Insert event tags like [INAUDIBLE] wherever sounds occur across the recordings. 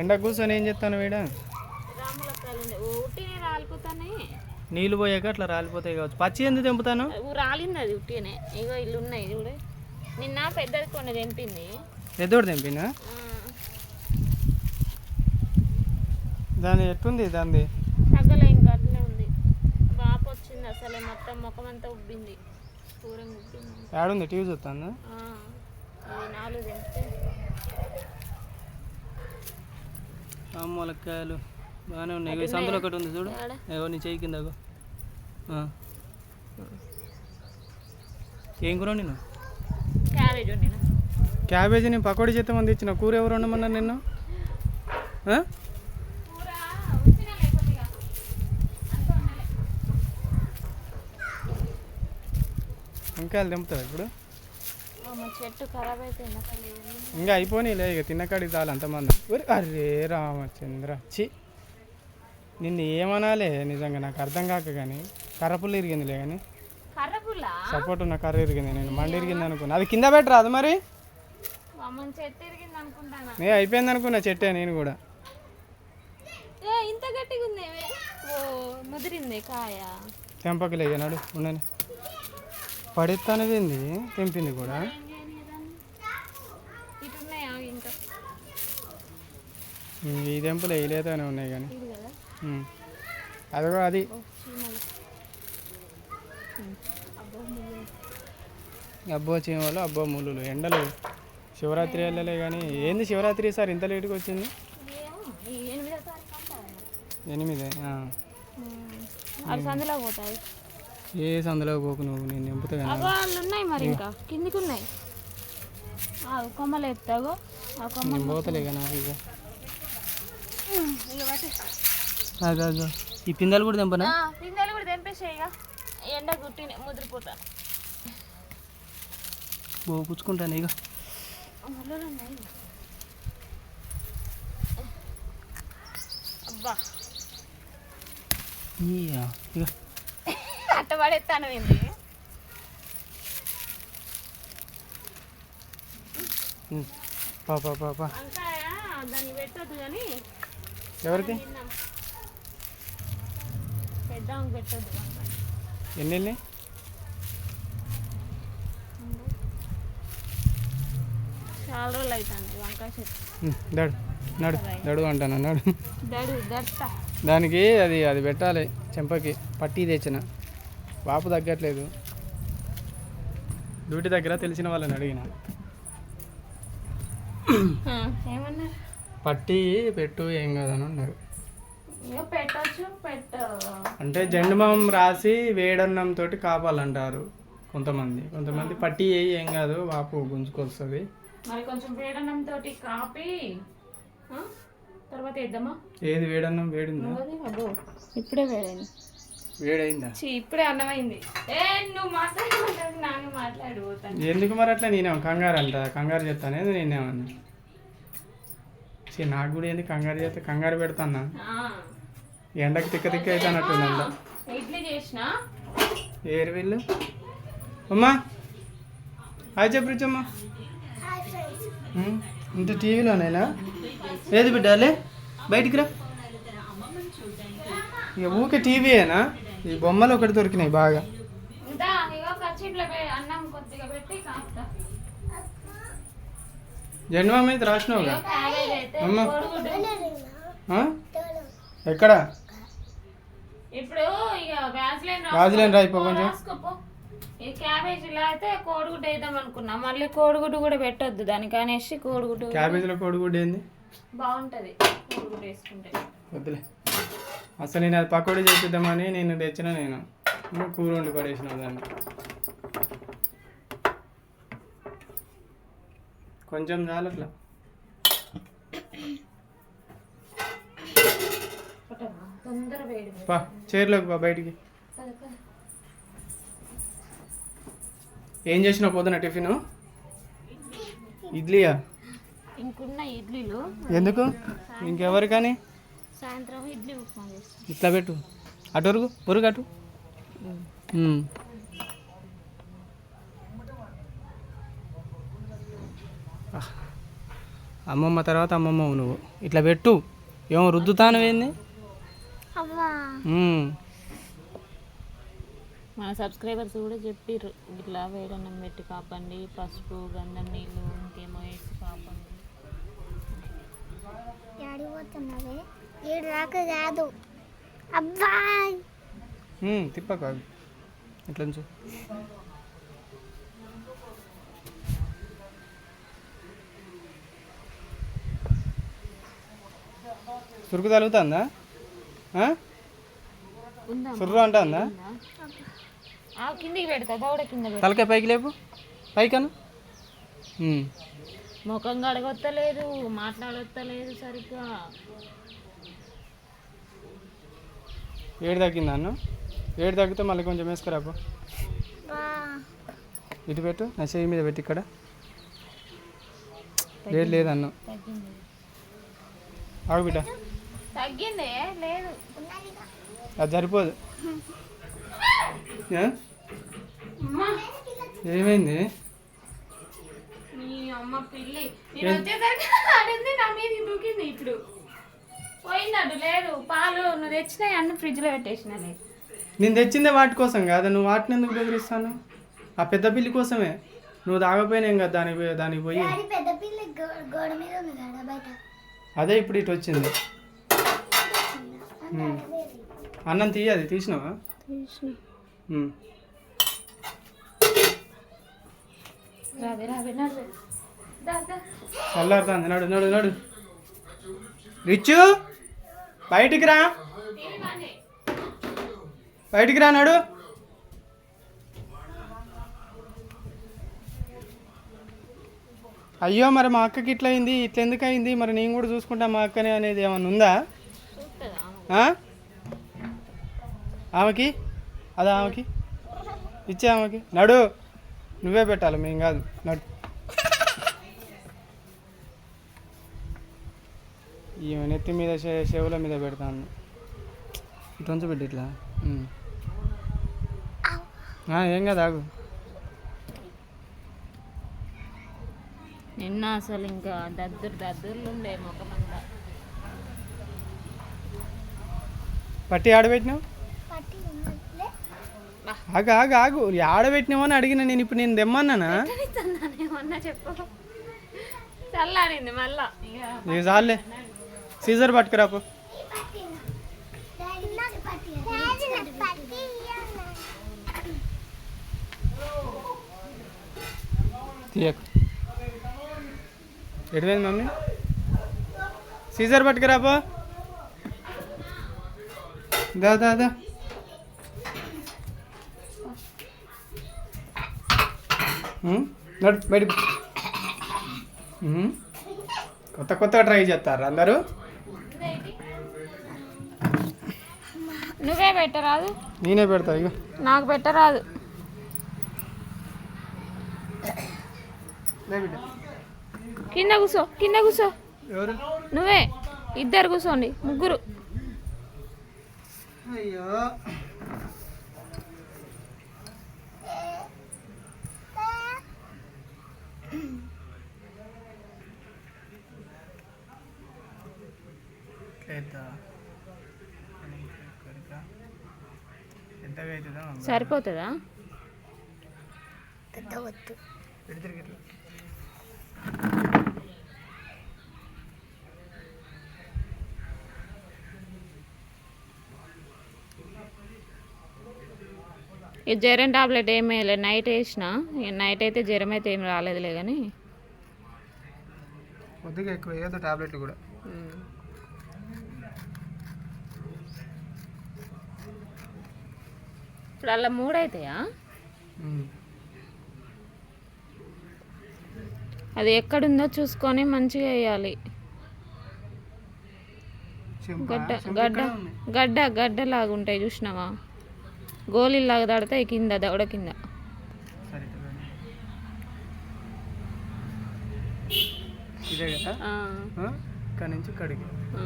ఎండ కూర్చొని ఏం చెప్తాను వీడ? నీళ్ళు పోయాక అట్లా రాలిపోతాయి కావచ్చు. పచ్చి ఎందుకు తెంపుతాను? రాలింది అది ఉట్టినే ఇగో ఇల్లు ఉన్నాయి చూడు. నిన్న పెద్దది కొన్ని తెంపింది. ఎద్దోడు తెంపినా దాని ఎట్టుంది దాన్ని తగ్గలే ఇంకా అట్లనే ఉంది. బాపు వచ్చింది అసలే మొత్తం ముఖం అంతా ఉబ్బింది. కూరంగా ఉబ్బింది. ఏడుంది టీవీ చూస్తాను నాలుగు తెంపితే. ములక్కాయలు బాగానే ఉన్నాయి. సందులో ఒకటి ఉంది చూడు? ఏవో నీ చెయ్యి కింద ఏం కూర నేను క్యాబేజీ నేను పకోడీ చేస్తామని తెచ్చిన కూర ఎవరు ఉండమన్నారు నిన్ను? ఇక తెంపుతావు ఇప్పుడు? చెట్టు ఖరాబ్ అయిపోయింది. అసలు ఇంకా అయిపోయినాయిలే ఇక తిన్నకాడికి చాలు అంతమంది. అరే రామచంద్ర చి నిన్ను ఏమనాలే నిజంగా నాకు అర్థం కాక కానీ కర్రపుల్లు ఇరిగిందిలే కానీ సపోర్ట్ ఉన్న కర్ర ఇరిగింది నేను మండి ఇరిగింది అనుకున్నా. అది కింద పెట్టరా అది మరి? అమ్మని చెట్టు తిరిగింది అనుకుంటాను? నే అయిపోయింది అనుకున్నా చెట్టే నేను కూడా. ఇంత గట్టిగా ఉంది? ముదిరింది కాయ. నడు ఉండని. తెంపింది కూడా ఏం చేయను దాన్ని ఇటు ఉన్నాయా ఇంకా ఉమ్, ఈ తెంపులు వేయలేదనే ఉన్నాయి కానీ. అదిగో అది అబ్బో చీమలు అబ్బో ముళ్ళు ఎండలు. శివరాత్రి వెళ్ళలే కానీ. ఏంది శివరాత్రి సార్ ఇంత లేటుగా వచ్చింది? ఎనిమిదో సందులో పోతాయి. ఏ సందులో పోకు నువ్వు? నేను నింపుతా వాళ్ళు ఉన్నాయి మరి ఇంకా. కిందికి ఉన్నాయి. కొమ్మలు ఎత్తాగో. పోతలే కానీ ఇక అదో ఈ పిందెలు కూడా తెంపనా? పిందెలు కూడా తెంపేసాయి ఎండ గుట్టిన ముదిరిపోతా. బో పుచ్చుకుంటాను ఇక అబ్బా. అట్ట పడేస్తాను ఏంది? ఉమ్. పా పా పా పా. వంకాయ? దాన్ని పెట్టొద్దు కానీ ఎవరికి ఎన్ని వెళ్ళి చాలా రోజులు అవుతుంది వంకాయ చెట్టు. ఉమ్, దడు నడు దడు అంటాను నడు? దడు దానికి అది అది పెట్టాలి చెంపకి పట్టి తెచ్చిన. వాపు తగ్గట్లేదు. డ్యూటీ దగ్గర తెలిసిన వాళ్ళని అడిగిన. ఏమన్నారు? పట్టి పెట్టు ఏం కాదని అన్నారు ఇక పెట్టొచ్చు పెట్ట. అంటే జెండుమం రాసి వేడన్నం తోటి కాపాలంటారు కొంతమంది. కొంతమంది పట్టి వేయి ఏం కాదు వాపు గుంజుకొస్తుంది. మరి కొంచెం వేడన్నం తోటి కాపి? తర్వాత వేద్దామా? ఏది వేడన్నం? వేడిందా? అబ్బో ఇప్పుడే వేడైంది. వేడైందా? ఇప్పుడే అన్నమైంది. ఏ నువ్వు మాట్లాడుకుంటుంది నాన్న మాట్లాడు పోతాను. ఎందుకు మరి అట్లా నేనేమో కంగారు అంట కంగారు చెప్తానే నేనేమన్నా? సే నాకు కూడా ఏంది కంగారు చేస్తే కంగారు పెడతానా. ఎండకి తిక్క తిక్క అవుతానట్టుందంట ఇడ్లీ చేసిన. ఏరు వీళ్ళు? అమ్మా హాయ్ చెప్పు రిచమ్మా. ఉమ్, ఇంత టీవీలోనేనా? ఏది బిడ్డాలే బయటికి రా. ఇక ఊకే టీవీయేనా? ఈ బొమ్మలు ఒకటి దొరికినాయి బాగా ఇంకా ఇగో కచ్చిట్లో అన్నం కొద్దిగా పెట్టి కాస్తా జెండు మీద రాసినావుగా? అయితే అమ్మ. ఎక్కడ? ఇప్పుడు ఇక వ్యాజ్లైన్ వ్యాజ్లైన్ రాయిపో కొంచెం. ఈ క్యాబేజీలో అయితే కోడిగుడ్డు వేద్దాం అనుకున్నా. మళ్ళీ కోడిగుడ్డు కూడా పెట్టొద్దు దానికి అనేసి కోడిగుడ్డు. క్యాబేజీలో కోడిగుడ్డు ఏంది? బాగుంటది. కోడిగుడ్డు వేసుకుంటే. వద్దులే. అసలు నేను అది పకోడీ చేపిద్దామని నేను తెచ్చిన నేను. కూర వండి పడేసిన దాన్ని. కొంచెం చాలు అట్లా. పా చైర్లోకి పా బయటికి. ఏం చేసినావు పొద్దున టిఫిన్? ఇడ్లీయా? ఇంకున్న ఇడ్లీలు. ఎందుకు? ఇంకెవరికని? సాయంత్రం ఇడ్లీ ఉప్మా చేస్తాం. ఇట్లా పెట్టు. అటు వరకు పొరుగు అటు. అమ్మమ్మ తర్వాత అమ్మమ్మ నువ్వు. ఇట్లా పెట్టు. ఏమో రుద్దుతాను ఏంది. మన సబ్స్క్రైబర్స్ కూడా చెప్పిర్రు. ఇట్లా వేడన్నం పెట్టి కాపండి పసుపు గంధం నీళ్ళు ఇంకేమో వేసి కాపండి. ఏడు దాకా కాదు. అబ్బాయ్ తిప్పకు ఇట్లా సురుకు తలుగుతుందా? ఆ? ఉందా? సుర్రు అంటుందా? కిందికి పెడతా కింద తలకాయ పైకి లేపు. పైకను. ముఖం కడగొత్తలేదు మాట్లాడొత్తలేదు సరిగ్గా. ఏడు తగ్గిందా అన్న? ఏడు తగ్గితే మళ్ళీ కొంచెం వేసుకురాపు బా. ఇటు పెట్టు నా చెయ్యి మీద పెట్టి ఇక్కడ. లేదు లేదు అన్న. తగ్గింది. ఆగు బిడ్డ. తగ్గిందే లేదు. అది సరిపోదు? ఏమైంది? నీ అమ్మ పిల్లి నేను వచ్చేసరికి [LAUGHS] ఆడింది నా మీద దూకింది ఇప్పుడు. పోయిందడు లేదు. పాలు నువ్వు తెచ్చినాయి అన్ని ఫ్రిడ్జ్లో పెట్టేసిన నేను. తెచ్చిందే వాటి కోసం కాదా నువ్వు వాటిని ఎందుకు బెదిరిస్తాను? ఆ పెద్ద పిల్లి కోసమే. నువ్వు తాగపోయినా కదా దానికి పోయి- దానికి పోయి. పెద్ద పిల్ల గోడ మీద ఉంది కదా బయట. అదే ఇప్పుడు ఇటు వచ్చింది. అన్నం తీయ అది తీసినావా? ఉమ్. రావే రావే నడు. దా దా. చల్లారుతుంది నడు నడు నడు. రిచ్చు బయటికి రా. బయటికి రా నడు. అయ్యో మరి మా అక్కకి ఇట్లా అయింది ఇట్లా ఎందుకు అయింది మరి నేను కూడా చూసుకుంటా మా అక్కని అనేది ఏమన్నా ఉందా? ఆమెకి? అదా ఆమెకి? ఇచ్చే ఆమెకి? నడు నువ్వే పెట్టాలి మేం కాదు. నడు. ఈమె నెత్తి మీద చెవుల మీద పెడతాను ఇటు ఉంచు బిడ్డ ఇట్లా. ఏం కాదు ఆగు. నిన్న అసలు ఇంకా దద్దురు దద్దుర్లు ఉండే ముఖం అంతా. పట్టి ఆడబెట్టినావు ఆగు ఆగు ఆగు. ఆడబెట్టినావు అని అడిగిన నేను ఇప్పుడు నేను తెమ్మన్నానా? చల్లారింది మళ్ళా. చాలే. సీజర్ పట్టుకురాపు తీయకు. ఎటువైంది మమ్మీ? సీజర్ పట్టుకురాపో దా దా దా. ఉమ్, నడు బయట కొత్త కొత్తగా ట్రై చేస్తారు అందరూ? నువ్వే పెట్టరాదు. నేనే పెడతా ఇక నాకు పెట్టరాదు. బిడ్డ. కింద కూసో కింద ఎవరు? నువ్వే ఇద్దరు కూర్చోండి ముగ్గురు. అయ్యో. సరిపోతుందా? పెద్ద వద్దు ఈ జ్వరం టాబ్లెట్ ఏం వేయలే. నైట్ వేసిన. నైట్ అయితే జ్వరం అయితే ఏం రాలేదులే కానీ కొద్దిగా ఎక్కువ వేయద్దు కూడా. ఇప్పుడు అలా మూడు అవుతాయా అది ఎక్కడుందో చూసుకొని మంచిగా వేయాలి. గడ్డ గడ్డ గడ్డ గడ్డలాగా ఉంటాయి చూసినావా? గోళీలాగా తడతాయి కింద దవడ కింద. ఇదే కదా ఆ, ఆ? ఇక్కడ నుంచి ఇక్కడికి. ఆ.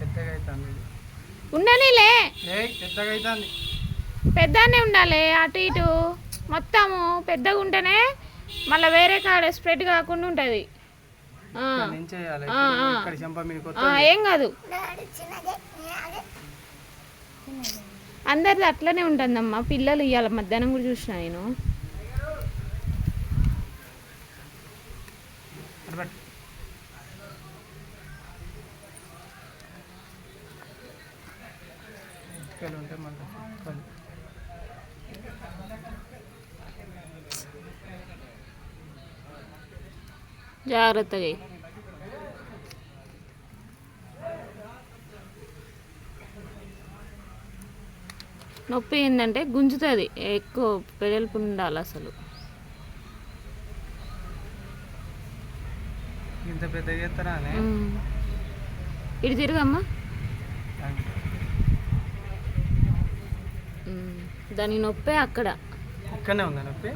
పెద్దగా అవుతుంది ఇది. ఉండనీలే. ఏ పెద్దగా అవుతుంది పెద్దనే ఉండాలి అటు ఇటు. మొత్తము పెద్దగా ఉంటేనే మళ్ళీ వేరే కాడ స్ప్రెడ్ కాకుండా ఉంటుంది. ఆ, ఏం కాదు. అందరిది అట్లనే ఉంటుందమ్మా. పిల్లలు ఇవాళ మధ్యాహ్నం కూడా చూసిన నేను. జాగ్రత్తగా నొప్పి ఏంటంటే గుంజుతుంది. ఎక్కువ పెడల్పు ఉండాలి అసలు. ఇంత పెద్ద. ఇటు తిరుగమ్మా. దాని నొప్పే అక్కడ. ఇక్కడనే ఉందా నొప్పి?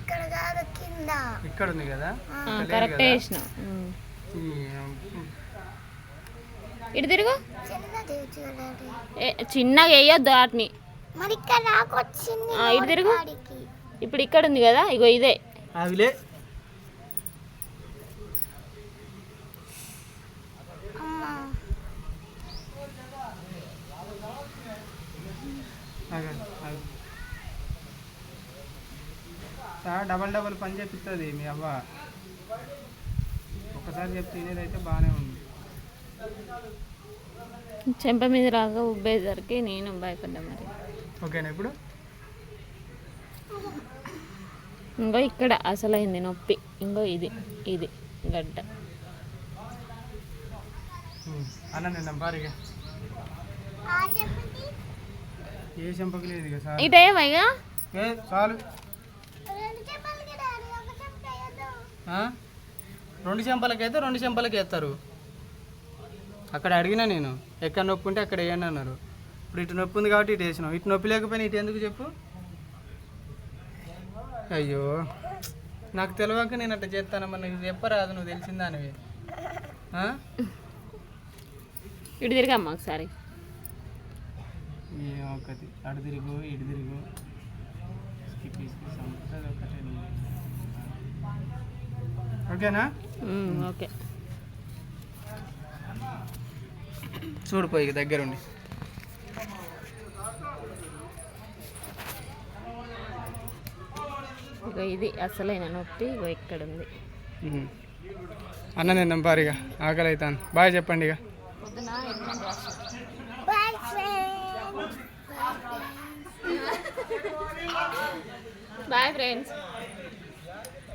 ఇక్కడ కాదు కింద. ఇక్కడ ఉంది కదా కరెక్టే కదా? ఇటు తిరుగు. చిన్నగా వేయొద్దు వాటిని. ఇటు తిరుగు. ఇప్పుడు ఇక్కడ ఉంది కదా ఇగో ఇదే. డబల్ డబల్ పని చేపిస్తుంది మీ అవ్వ. ఒకసారి చెప్తే తినేదైతే బాగానే ఉంది. చెంప మీద రాగా ఉబ్బేసరికి నేను భయపడ్డా మరి. ఓకేనా ఇప్పుడు? ఇంకో ఇక్కడ అసలైంది నొప్పి. ఇంకో ఇది ఇది గడ్డ. ఏ చెంపకి లేదు ఇక చాలు? రెండు చెంపలకి అయితే రెండు చెంపలకి వేస్తారు. అక్కడ అడిగినా నేను ఎక్కడ నొప్పి ఉంటే అక్కడ వేయండి అన్నారు. ఇప్పుడు ఇటు నొప్పి ఉంది కాబట్టి ఇటు వేసినాం. ఇటు నొప్పి లేకపోయినా ఇటు ఎందుకు చెప్పు? అయ్యో నాకు తెలియక నేను అట్లా చేస్తానమ్మా నీకు చెప్పరాదు నువ్వు తెలిసిందానివి ఆ? ఇటు తిరిగమ్మా ఒకసారి. ఒకటి అటు తిరుగు ఇటు తిరుగు. ఓకేనా? ఓకే. చూడిపోయి దగ్గరుండి. ఇగో ఇది అసలైన నొప్పి ఇగో ఇక్కడ ఉంది. అన్న నేను నంపారిగా ఆకలి అవుతాను బాయ్ చెప్పండి ఇక. Bye friends.